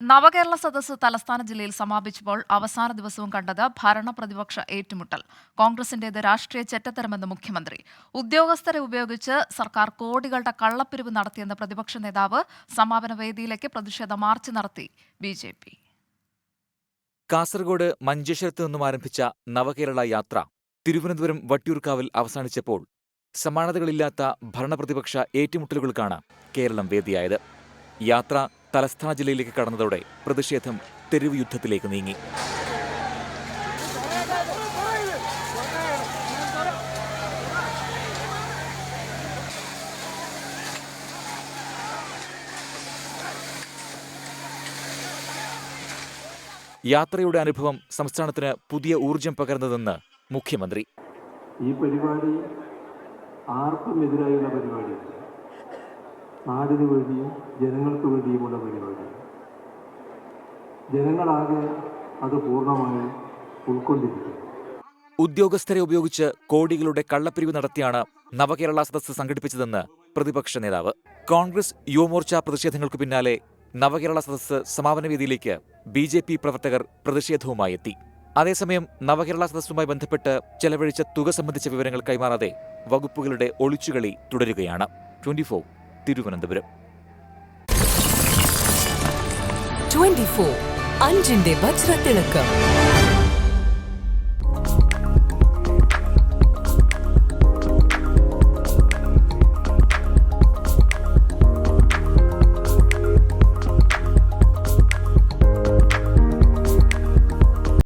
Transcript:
നവകേരള സദസ്സ് തലസ്ഥാന ജില്ലയിൽ സമാപിച്ചപ്പോൾ അവസാന ദിവസവും കണ്ടത് ഭരണപ്രതിപക്ഷ ഏറ്റുമുട്ടൽ. കോൺഗ്രസിന്റേത് രാഷ്ട്രീയ ചെറ്റത്തരമെന്ന് മുഖ്യമന്ത്രി. ഉദ്യോഗസ്ഥരെ ഉപയോഗിച്ച് സർക്കാർ കോടികളുടെ കള്ളപ്പിരിവ് നടത്തിയെന്ന് പ്രതിപക്ഷ നേതാവ് സമാപന വേദിയിലേക്ക് പ്രതിഷേധ മാർച്ച് നടത്തി ബി ജെ പി. കാസർഗോഡ് മഞ്ചേശ്വരത്ത് നിന്നും ആരംഭിച്ച നവകേരള യാത്ര തിരുവനന്തപുരം വട്ടിയൂർക്കാവിൽ അവസാനിച്ചപ്പോൾ സമാനതകളില്ലാത്ത ഭരണപ്രതിപക്ഷ ഏറ്റുമുട്ടലുകൾക്കാണ് കേരളം വേദിയായത്. യാത്ര തലസ്ഥാന ജില്ലയിലേക്ക് കടന്നതോടെ പ്രതിഷേധം തെരുവ് യുദ്ധത്തിലേക്ക് നീങ്ങി. യാത്രയുടെ അനുഭവം സംസ്ഥാനത്തിന് പുതിയ ഊർജം പകർന്നതെന്ന് മുഖ്യമന്ത്രി. ഈ പരിപാടി ആർക്കും എതിരായുള്ള പരിപാടിയല്ല. നാടിനു വേണ്ടിയും ജനങ്ങൾക്ക് വേണ്ടിയുമുള്ള പരിപാടി. ജനങ്ങളാകെ അത് പൂർണമായി ഉൾക്കൊണ്ടിരിക്കുന്നു. ഉദ്യോഗസ്ഥരെ ഉപയോഗിച്ച് കോടികളുടെ കള്ളപ്പിരിവ് നടത്തിയാണ് നവകേരള സദസ്സ് സംഘടിപ്പിച്ചതെന്ന് പ്രതിപക്ഷ നേതാവ്. കോൺഗ്രസ് യുവമോർച്ച പ്രതിഷേധങ്ങൾക്ക് പിന്നാലെ നവകേരള സദസ്സ് സമാപന വേദിയിലേക്ക് ബി ജെ പി പ്രവർത്തകർ പ്രതിഷേധവുമായി എത്തി. അതേസമയം നവകേരള സദസ്സുമായി ബന്ധപ്പെട്ട് ചെലവഴിച്ച തുക സംബന്ധിച്ച വിവരങ്ങൾ കൈമാറാതെ വകുപ്പുകളുടെ ഒളിച്ചുകളി തുടരുകയാണ്. ട്വന്റി തിരുവനന്തപുരം. 24 അഞ്ചിന്റെ വജ്രത്തിളക്കം.